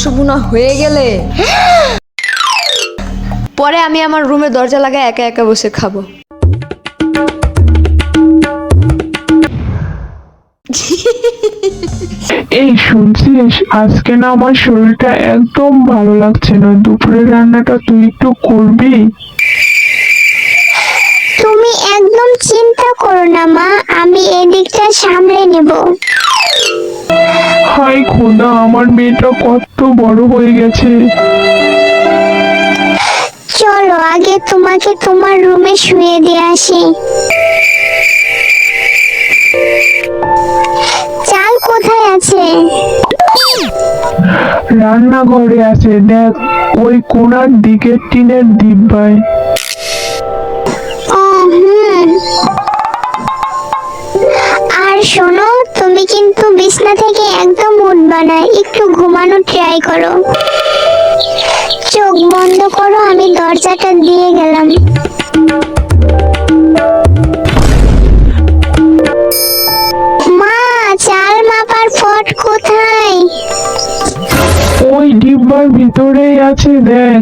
মাংসভুনা হয়ে গেলে? পরে আমি আমার রুমে দরজা লাগায় একা একা বসে খাব। এই শুনছিস আজকে না আমার শরীরটা একদম ভালো লাগছে না। দুপুরের রান্নাটা তুই একটু করবি? তুমি একদম চিন্তা করো না মা আমি এদিকটা সামলে নেব। হাই খোদা আমার মেয়েটা কত বড় হয়ে গেছে। চলো আগে তোমাকে তোমার রুমে শুয়ে দিয়ে আসি। চাল কোথায় আছে? রান্নাঘরে আছে দেখ ওই কোনার দিকে টিনের ডিব্বায় আর শোনো তুমি কিন্তু বিছনা থেকে একদম উঠবা না একটু ঘুমানোর ট্রাই করো। চোখ বন্ধ করো আমি দরজাটা দিয়ে গেলাম। মা চাল মাপার পট কোথায়? ওই ডিব্বার ভিতরেই আছে দেখ।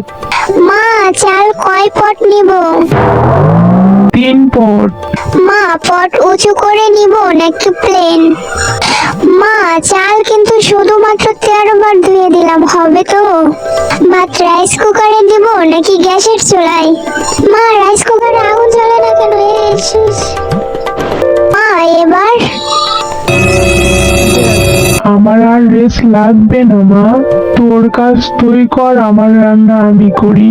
মা চাল কয় পট নিব? পট। মা পট উঁচু করে নিব নাকি প্লেন মা চাল কিন্তু শুধুমাত্র তেরো বার ধুয়ে দিলাম হবে তো? ভাত রাইস কুকারে দিব নাকি গ্যাসের চুলায়? মা রাইস কুকারে আগুন জ্বলে না কেন? মা এবার? আমার আর রেস্ট লাগবে না মা। তোর কাজ তুই কর আমার রান্না আমি করি।